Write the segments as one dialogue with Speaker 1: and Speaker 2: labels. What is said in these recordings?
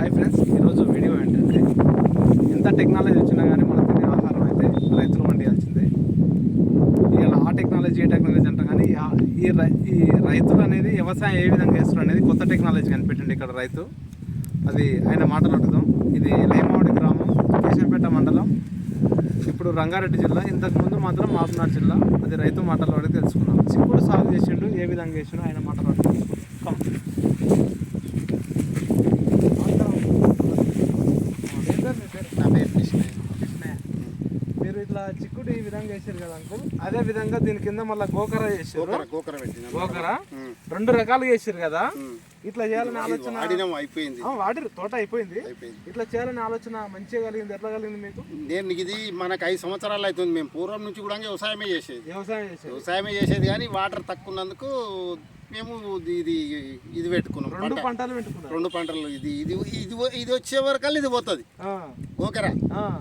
Speaker 1: Hi friends ఈరోజు video ఏంటంటే ఎంత టెక్నాలజీ వచ్చినా కానీ మన తినే ఆహారం అయితే రైతులు పండియాల్సిందే ఇలా ఆ టెక్నాలజీ ఏ టెక్నాలజీ అంటారు కానీ ఈ రై ఈ రైతులు అనేది వ్యవసాయం ఏ విధంగా చేస్తున్నారు అనేది కొత్త టెక్నాలజీ కనిపెట్టండి ఇక్కడ రైతు. అది ఆయన మాటలు అడుగుదాం ఇది లేమావడి గ్రామం కేశంపేట మండలం. ఇప్పుడు రంగారెడ్డి జిల్లా ఇంతకుముందు మాత్రం మాపునాడు జిల్లా. అది రైతు మాటలు అడిగి తెలుసుకున్నాం. చిక్కుడు సాగు చేసిండు ఏ విధంగా చేసిండు ఆయన మాటలు అడిగి కమ్ ఏం పేరు మీ పేరు?
Speaker 2: నా పేరు కృష్ణ.
Speaker 1: మీరు ఇట్లా చిక్కుడు ఈ విధంగా వేసారు కదా అంకుల్? అదే విధంగా దీని కింద మళ్ళీ గోకర చేసారు
Speaker 2: గోకర గోకర.
Speaker 1: రెండు రకాలుగా వేసారు కదా. ఇట్లా చేయాలని ఆలోచన
Speaker 2: అయిపోయింది.
Speaker 1: వాడిరు తోట అయిపోయింది.
Speaker 2: అయిపోయింది.
Speaker 1: ఇట్లా చేయాలని ఆలోచన మంచిగా కలిగింది ఎట్లా కలిగింది మీకు?
Speaker 2: నేను ఇది మనకు ఐదు సంవత్సరాలు అవుతుంది. మేము పూర్వం నుంచి కూడా వ్యవసాయమే చేసేది.
Speaker 1: వ్యవసాయం చేసేది.
Speaker 2: వ్యవసాయమే చేసేది కానీ వాటర్ తక్కువ ఉన్నందుకు మేము ఇది ఇది పెట్టుకున్నాం.
Speaker 1: రెండు
Speaker 2: పంట
Speaker 1: పంటలు పెట్టుకున్నారు.
Speaker 2: రెండు పంటలు ఇది ఇది ఇది ఇది వచ్చే వరకల్లా ఇది పోతుంది.
Speaker 1: ఆ.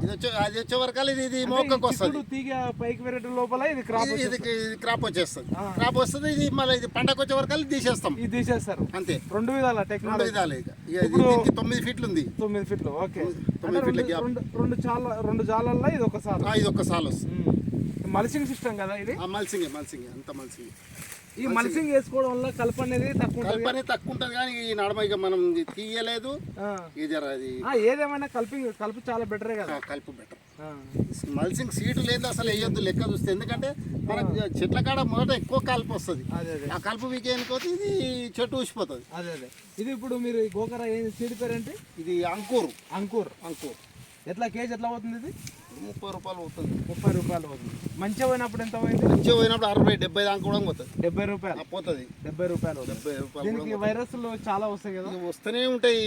Speaker 2: ఇది వచ్చే అది వచ్చే వరకల్లా ఇది ఇది
Speaker 1: అంటే ఈ
Speaker 2: మోకకు వస్తుంది.
Speaker 1: తీగ పైకి లోపల ఇది క్రాప్
Speaker 2: ఇది క్రాప్ వచ్చేస్తుంది. క్రాప్ వస్తుంది ఇది మళ్ళీ ఇది పంటకు వచ్చే వరకల్లా తీసేస్తాం.
Speaker 1: ఇది తీసేస్తారు.
Speaker 2: అంతే.
Speaker 1: రెండు విధాల
Speaker 2: రెండు
Speaker 1: టెక్నాలజీ
Speaker 2: విధాలు ఇది తొమ్మిది ఫీట్లు ఉంది.
Speaker 1: తొమ్మిది ఫీట్లు ఓకే.
Speaker 2: తొమ్మిది ఫీట్ల
Speaker 1: రెండు- చాలా రెండు జాలల్లో ఇది ఒకసారి
Speaker 2: ఆ, ఇది ఒక్క సాల్ వస్తుంది
Speaker 1: మల్సింగ్ సిస్టమ్ కదా ఇది?
Speaker 2: ఆ మల్సింగే మల్సింగే అంత మల్సింగే.
Speaker 1: ఈ మల్సింగ్ వేసుకోవడం వల్ల కలప అనేది తక్కువ ఉంటుంది
Speaker 2: కల్పనే తక్కువ ఉంటుంది కానీ ఈ నడమ ఇక మనం తీయలేదు. ఇది జర అది
Speaker 1: ఆ, ఏదేమైనా కలిపి కలుపు చాలా బెటరే కదా?
Speaker 2: కలుపు బెటర్
Speaker 1: ఆ.
Speaker 2: మల్సింగ్ సీటు లేదు అసలు వేయొద్దు లెక్క చూస్తే. ఎందుకంటే మనకు చెట్ల కాడ మొదట ఎక్కువ కలుపు వస్తుంది.
Speaker 1: అదే అదే.
Speaker 2: ఆ కలుపు వీకేనుకోతే ఇది చెట్టు ఊసిపోతుంది.
Speaker 1: అదే అదే. ఇది ఇప్పుడు మీరు గోకర ఏం సీడ్ పేరేంటి?
Speaker 2: ఇది అంకూరు.
Speaker 1: అంకుర్.
Speaker 2: అంకూర్.
Speaker 1: ఎట్లా కేజీ ఎట్లా పోతుంది ఇది?
Speaker 2: ముప్పై రూపాయలు పోతుంది.
Speaker 1: ముప్పై రూపాయలు పోతుంది. మంచిగా పోయినప్పుడు ఎంత పోయింది?
Speaker 2: మంచిగా పోయినప్పుడు అరవై డెబ్బై దాకా కూడా పోతుంది.
Speaker 1: డెబ్బై రూపాయలు.
Speaker 2: పోతుంది.
Speaker 1: డెబ్బై రూపాయలు.
Speaker 2: డెబ్బై రూపాయలు
Speaker 1: దీనికి వైరస్లు చాలా వస్తాయి కదా?
Speaker 2: వస్తూనే ఉంటాయి.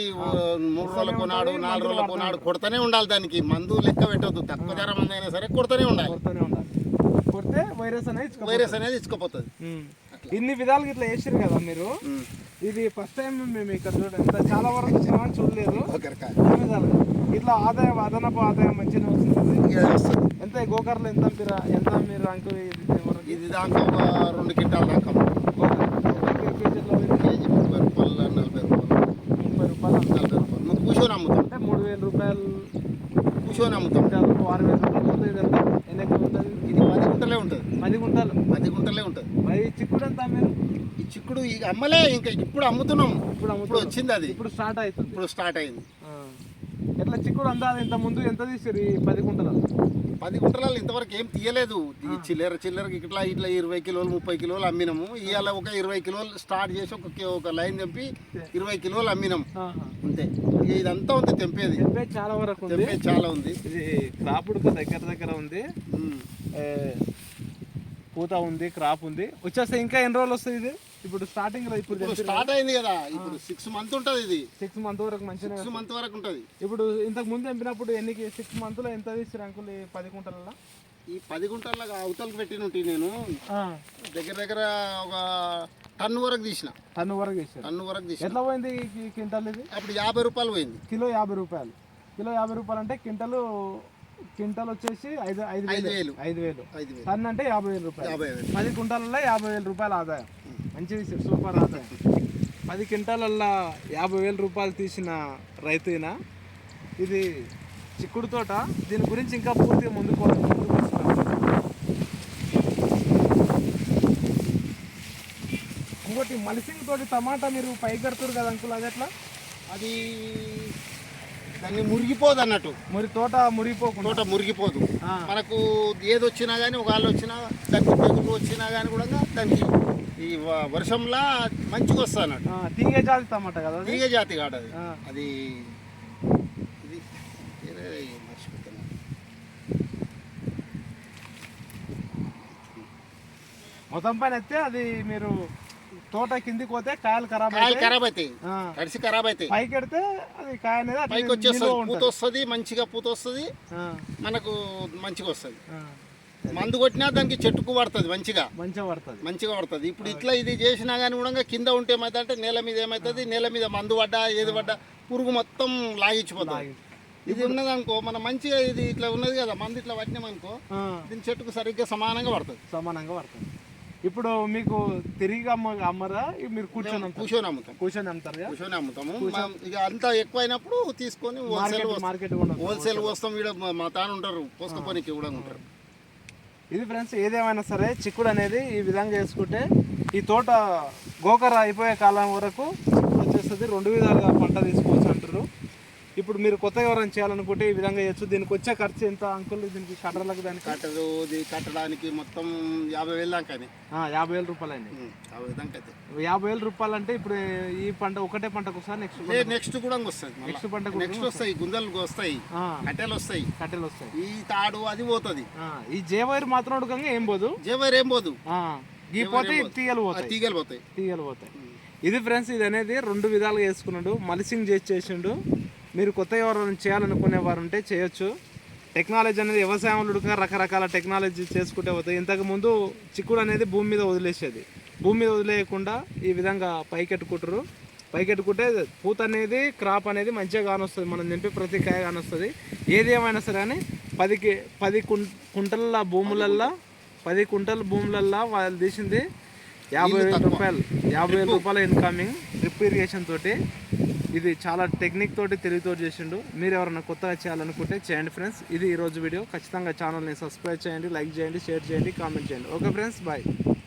Speaker 2: మూడు రోజులు కొనాడు నాలుగు రోజులు కొనాడు కొడతానే ఉండాలి దానికి. మందు లెక్క పెట్టొద్దు. తక్కువ ధర మంది అయినా సరే కొడతానే ఉండాలి.
Speaker 1: కొడుతూనే ఉండాలి. కొడితే వైరస్ అనేది
Speaker 2: వైరస్ అనేది ఇచ్చుకోపోతుంది.
Speaker 1: ఇన్ని విధాలుగా ఇట్లా వేసారు కదా మీరు? ఇది ఫస్ట్ టైం మేము ఇక్కడ చూడండి. చాలా వరకు సినిమా చూడలేదు. ఇట్లా ఆదాయం అదనపు ఆదాయం మంచిగా వస్తుంది. ఎంత గోకర్లో ఎంత మీరు ఎంత మీరు అంకు
Speaker 2: ఇది దాకా ఒక రెండు క్వింటాల దాకా కేజీ ముప్పై రూపాయలు నలభై రూపాయలు.
Speaker 1: ముప్పై రూపాయలు
Speaker 2: నలభై రూపాయలు. మనం కూర్చొని అమ్ముతాం.
Speaker 1: అంటే మూడు వేల రూపాయలు
Speaker 2: కూర్చొని అమ్ముతాం.
Speaker 1: ఆరు వేల రూపాయలు ఇది ఎంత? ఎన్ని ఎకరాలు ఉంటుంది?
Speaker 2: ఇది పది గుంటలే ఉంటుంది.
Speaker 1: పది గుంటలు.
Speaker 2: పది గుంటలే ఉంటుంది.
Speaker 1: మరి చిక్కుడు ఎంత మీరు?
Speaker 2: చిక్కుడు ఈ అమ్మలే ఇంకా ఇప్పుడు అమ్ముతున్నాం.
Speaker 1: ఇప్పుడు
Speaker 2: ఇప్పుడు వచ్చింది అది.
Speaker 1: ఇప్పుడు స్టార్ట్ అవుతుంది.
Speaker 2: ఇప్పుడు స్టార్ట్ అయింది.
Speaker 1: ఆ. ఎట్లా చిక్కుడు అందా ఇంత ముందు ఎంత తీసారు ఈ పది గుంటలు
Speaker 2: పది గుంటలలో ఇంతవరకు ఏం తీయలేదు. ఈ చిల్లర చిల్లరకి ఇట్లా ఇట్లా ఇరవై కిలోలు ముప్పై కిలోలు అమ్మినాము. ఇవాళ ఒక ఇరవై కిలోలు స్టార్ట్ చేసి ఒక కి- ఒక లైన్ తెంపి ఇరవై కిలోలు అమ్మినాం. అంతే. ఇక ఇదంతా ఉంది తెంపేది.
Speaker 1: చాలా వరకు ఉంది.
Speaker 2: తెంపేది చాలా ఉంది.
Speaker 1: ఇది క్రాప్ ఉడక దగ్గర దగ్గర ఉంది.
Speaker 2: ఉమ్.
Speaker 1: ఏ, పూత ఉంది క్రాప్ ఉంది. వచ్చేస్తే ఇంకా ఎన్ని రోజులు వస్తుంది ఇది? ఇప్పుడు స్టార్టింగ్లో ఇప్పుడు
Speaker 2: స్టార్ట్ అయింది కదా. ఇప్పుడు సిక్స్ మంత్ ఉంటుంది ఇది.
Speaker 1: సిక్స్ మంత్ వరకు మంచిగా
Speaker 2: సిక్స్ మంత్ వరకు ఉంటుంది.
Speaker 1: ఇప్పుడు ఇంతకు ముందు ఎంపినప్పుడు ఎన్నికి సిక్స్ మంత్లో ఎంత తీసారు అంకుల్ పది గుంటలలో
Speaker 2: ఈ పది గుంటల అవతలకు పెట్టినట్టు నేను. దగ్గర దగ్గర ఒక టన్ను వరకు తీసిన.
Speaker 1: టన్ను వరకు తీసారు
Speaker 2: టన్ను వరకు తీసిన.
Speaker 1: ఎట్లా పోయింది క్వింటల్ ఇది?
Speaker 2: అప్పుడు యాభై రూపాయలు పోయింది.
Speaker 1: కిలో యాభై రూపాయలు. కిలో యాభై రూపాయలు అంటే క్వింటల్ క్వింటల్ వచ్చేసి ఐదు ఐదు వేలు. ఐదు వేలు.
Speaker 2: ఐదు వేలు.
Speaker 1: టన్ అంటే యాభై వేలు రూపాయలు. పది క్వింటాలలో యాభై వేల రూపాయల ఆదాయం. మంచి విషయం సూపర్ ఆదాయం పది క్వింటాలల్లో యాభై వేల రూపాయలు తీసిన రైతు ఈయన ఇది చిక్కుడు తోట. దీని గురించి ఇంకా పూర్తిగా ముందుకు పో- వస్తున్నాం. ఇంకోటి మలిసింగ్ తోటి టమాటా మీరు పైకి కడుతురు కదా అంకుల్ అది ఎట్లా?
Speaker 2: అది దాన్ని మురిగిపోదు అన్నట్టు.
Speaker 1: మరి తోట మురిగిపోకుండా.
Speaker 2: తోట మురిగిపోదు. మనకు ఏది వచ్చినా కానీ ఒక వాళ్ళు వచ్చినా దానికి తెగులు వచ్చినా కానీ కూడా దానికి ఈ వర్షంలా మంచిగా
Speaker 1: ఆ, తీగ జాతి టమాటా కదా?
Speaker 2: తీగ జాతి కాదు అది. అది ఇది మర్చిపోతున్నా.
Speaker 1: మొత్తం పైన అయితే అది మీరు తోట కిందికి పోతే కాయలు ఖరాబ్
Speaker 2: కాయలు. ఖరాబ్ అవుతాయి.
Speaker 1: ఆ,
Speaker 2: తడిసి ఖరాబ్ అవుతాయి.
Speaker 1: పైకి ఎడితే అది కాయ అనేది
Speaker 2: పైకి వచ్చేస్తుంది. పూత. వస్తుంది మంచిగా పూత వస్తుంది మనకు మంచిగా వస్తుంది మందు కొట్టినా దానికి చెట్టుకు పడుతుంది మంచిగా.
Speaker 1: మంచిగా పడుతుంది.
Speaker 2: మంచిగా పడుతుంది. ఇప్పుడు ఇట్లా ఇది చేసినా కానీ కూడా కింద ఉంటే ఏమవుతుంది నేల మీద ఏమవుతుంది నేల మీద మందు పడ్డా ఏది పడ్డా పురుగు మొత్తం లాగించిపోతుంది. ఇది ఉన్నది అనుకో మన మంచిగా ఇది ఇట్లా ఉన్నది కదా మందు ఇట్లా పట్టినామనుకో దీని చెట్టుకు సరిగ్గా సమానంగా పడుతుంది.
Speaker 1: సమానంగా పడుతుంది. ఇప్పుడు మీకు తిరిగి అమ్మ అమ్మరా? మీరు కూర్చొని
Speaker 2: కూర్చొని అమ్ముతాం.
Speaker 1: కూర్చొని అమ్ముతారు?
Speaker 2: కూర్చొని అమ్ముతాము. ఇక అంతా ఎక్కువైనప్పుడు తీసుకొని హోల్సేల్
Speaker 1: మార్కెట్.
Speaker 2: హోల్సేల్ వస్తాం. మా- మా తాను ఉంటారు పోసుకోపోనికి కూడా ఉంటారు.
Speaker 1: ఇది ఫ్రెండ్స్ ఏదేమైనా సరే చిక్కుడు అనేది ఈ విధంగా వేసుకుంటే ఈ తోట గోకర అయిపోయే కాలం వరకు వచ్చేస్తుంది. రెండు విధాలుగా పంట తీసుకోవచ్చు అంటారు ఇప్పుడు మీరు కొత్తగా ఎవరైనా చేయాలనుకుంటే ఈ విధంగా చేయొచ్చు. దీనికి వచ్చే ఖర్చు ఎంత అంకుల్? దీనికి కట్టర్లకు దానికి?
Speaker 2: కట్టరు ఇది కట్టడానికి మొత్తం యాభై వేలు దాకానే
Speaker 1: ఆ, యాభై వేల రూపాయలు
Speaker 2: ఉం, యాభై దాకా అయితే.
Speaker 1: యాభై వేల రూపాయలు అంటే ఇప్పుడు ఈ పంట ఒకటే పంటకు వస్తా నెక్స్ట్
Speaker 2: నెక్స్ట్ కూడా వస్తుంది మళ్ళా.
Speaker 1: నెక్స్ట్ పంటకు
Speaker 2: నెక్స్ట్ వస్తాయి గుంజలు వస్తాయి కట్టెలు వస్తాయి.
Speaker 1: కట్టెలు వస్తాయి.
Speaker 2: ఈ తాడు అది పోతుంది.
Speaker 1: ఈ జేవైర్ మాత్రం ఉడకంగా ఏం పోదు?
Speaker 2: జేవర్ ఏం పోదు?
Speaker 1: ఈ పోతే తీగలు పోతాయి.
Speaker 2: తీగలు పోతాయి.
Speaker 1: తీగలు పోతాయి. ఇది ఫ్రెండ్స్ ఇది అనేది రెండు విధాలుగా వేసుకున్నాడు. మలిసింగ్ చేసి చేసిండు. మీరు కొత్త ఎవరైనా చేయాలనుకునే వారు ఉంటే చేయొచ్చు. టెక్నాలజీ అనేది వ్యవసాయంలో రకరకాల టెక్నాలజీ చేసుకుంటే పోతాయి ఇంతకు ముందు చిక్కుడు అనేది భూమి మీద వదిలేసేది. భూమి మీద వదిలేయకుండా ఈ విధంగా పైకెట్టుకుంటారు పైకెట్టుకుంటే పూత అనేది క్రాప్ అనేది మంచిగా కానొస్తుంది. మనం నింపి ప్రతి కాయ కానొస్తుంది. ఏది ఏమైనా సరే కానీ పదికి పది కుం కుంటల భూములల్లో పది కుంటల భూములల్లో వాళ్ళు తీసింది యాభై వేల రూపాయలు. యాభై వేల రూపాయల ఇన్కమింగ్ డ్రిప్ ఇరిగేషన్ తోటి. ఇది చాలా టెక్నిక్ తోటి తెలివితో చేసిండు. మీరు ఎవరైనా కొత్తగా చేయాలనుకుంటే చేయండి ఫ్రెండ్స్ ఇది ఈరోజు వీడియో ఖచ్చితంగా ఛానల్ని సబ్స్క్రైబ్ చేయండి లైక్ చేయండి షేర్ చేయండి కామెంట్ చేయండి. Okay friends bye